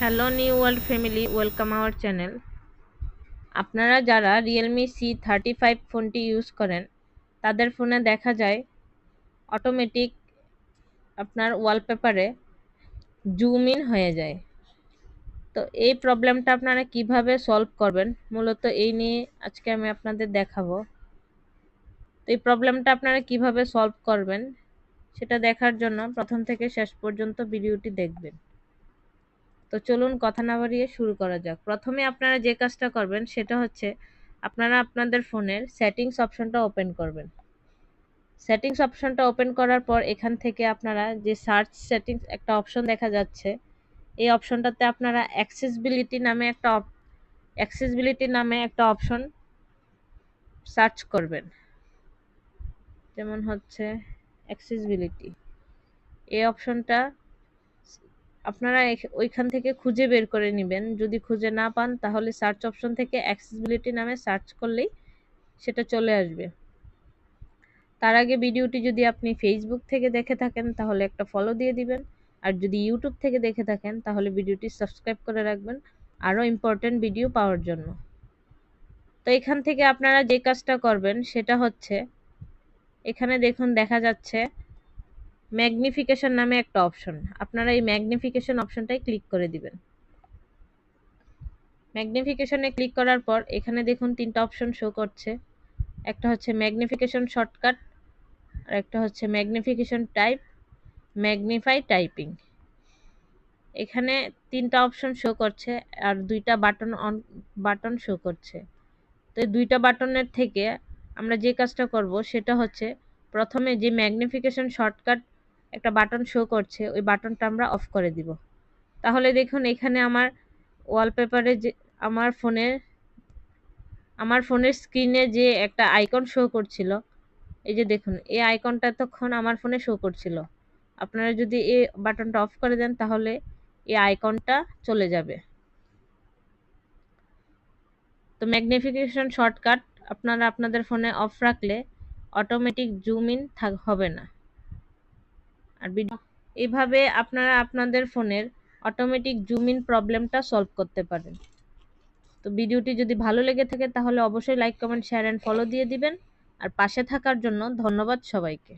Hello new world family welcome our channel আপনারা যারা Realme C thirty five ফোনটি use করেন, তাদের ফোনে দেখা যায় অটোমেটিক আপনার ওয়ালপেপারে জুম ইন হয়ে যায়। তো এই প্রবলেমটা আপনারা কীভাবে সলভ করবেন, মূলত এই নিয়ে আজকে আমি আপনাদের দেখাবো। তো এই প্রবলেমটা আপনারা কীভাবে সলভ করবেন, সেটা দেখার জন্য প্রথম থেকে শেষ পর্যন্ত ভিডিওটি দেখবেন। তো চলুন কথা না বাড়িয়ে শুরু করা যাক। প্রথমে আপনারা যে কাজটা করবেন সেটা হচ্ছে আপনারা আপনাদের ফোনের সেটিংস অপশনটা ওপেন করবেন। সেটিংস অপশনটা ওপেন করার পর এখান থেকে আপনারা যে সার্চ সেটিংস একটা অপশন দেখা যাচ্ছে, এই অপশনটাতে আপনারা অ্যাক্সেসবিলিটি নামে একটা অ্যাক্সেসবিলিটি নামে একটা অপশন সার্চ করবেন। যেমন হচ্ছে অ্যাক্সেসবিলিটি। এই অপশনটা আপনারা ওইখান থেকে খুঁজে বের করে নেবেন। যদি খুঁজে না পান, তাহলে সার্চ অপশন থেকে অ্যাক্সেসিবিলিটি নামে সার্চ করলেই সেটা চলে আসবে। তার আগে ভিডিওটি যদি আপনি ফেসবুক থেকে দেখে থাকেন, তাহলে একটা ফলো দিয়ে দিবেন। আর যদি ইউটিউব থেকে দেখে থাকেন, তাহলে ভিডিওটি সাবস্ক্রাইব করে রাখবেন। আরও ইম্পর্টেন্ট ভিডিও পাওয়ার জন্য। তো এখান থেকে আপনারা যে কাজটা করবেন, সেটা হচ্ছে, এখানে দেখুন, দেখা যাচ্ছে ম্যাগনিফিকেশন নামে একটা অপশন। আপনারা এই ম্যাগনিফিকেশন অপশনটাই ক্লিক করে দিবেন। ম্যাগনিফিকেশনে ক্লিক করার পর এখানে দেখুন তিনটা অপশন শো করছে। একটা হচ্ছে ম্যাগনিফিকেশন শর্টকাট, আর একটা হচ্ছে ম্যাগনিফিকেশন টাইপ, ম্যাগনিফাই টাইপিং। এখানে তিনটা অপশন শো করছে, আর দুইটা বাটন অন বাটন শো করছে। তো এই দুইটা বাটনের থেকে আমরা যে কাজটা করব সেটা হচ্ছে প্রথমে যে ম্যাগনিফিকেশন শর্টকাট একটা বাটন শো করছে, ওই বাটনটা আমরা অফ করে দিব। তাহলে দেখুন এখানে আমার ওয়ালপেপারে যে, আমার ফোনের আমার ফোনের স্ক্রিনে যে একটা আইকন শো করছিল, এই যে দেখুন, এই আইকনটা তখন আমার ফোনে শো করছিল। আপনারা যদি এই বাটনটা অফ করে দেন, তাহলে এই আইকনটা চলে যাবে। তো ম্যাগনিফিকেশন শর্টকাট আপনারা আপনাদের ফোনে অফ রাখলে অটোমেটিক জুম ইন থাক, হবে না। আর এভাবে আপনারা আপনাদের ফোনের অটোমেটিক জুম ইন প্রবলেমটা সলভ করতে পারেন। তো ভিডিওটি যদি ভালো লেগে থাকে তাহলে অবশ্যই like comment share and follow দিয়ে দিবেন। আর পাশে থাকার জন্য ধন্যবাদ সবাইকে।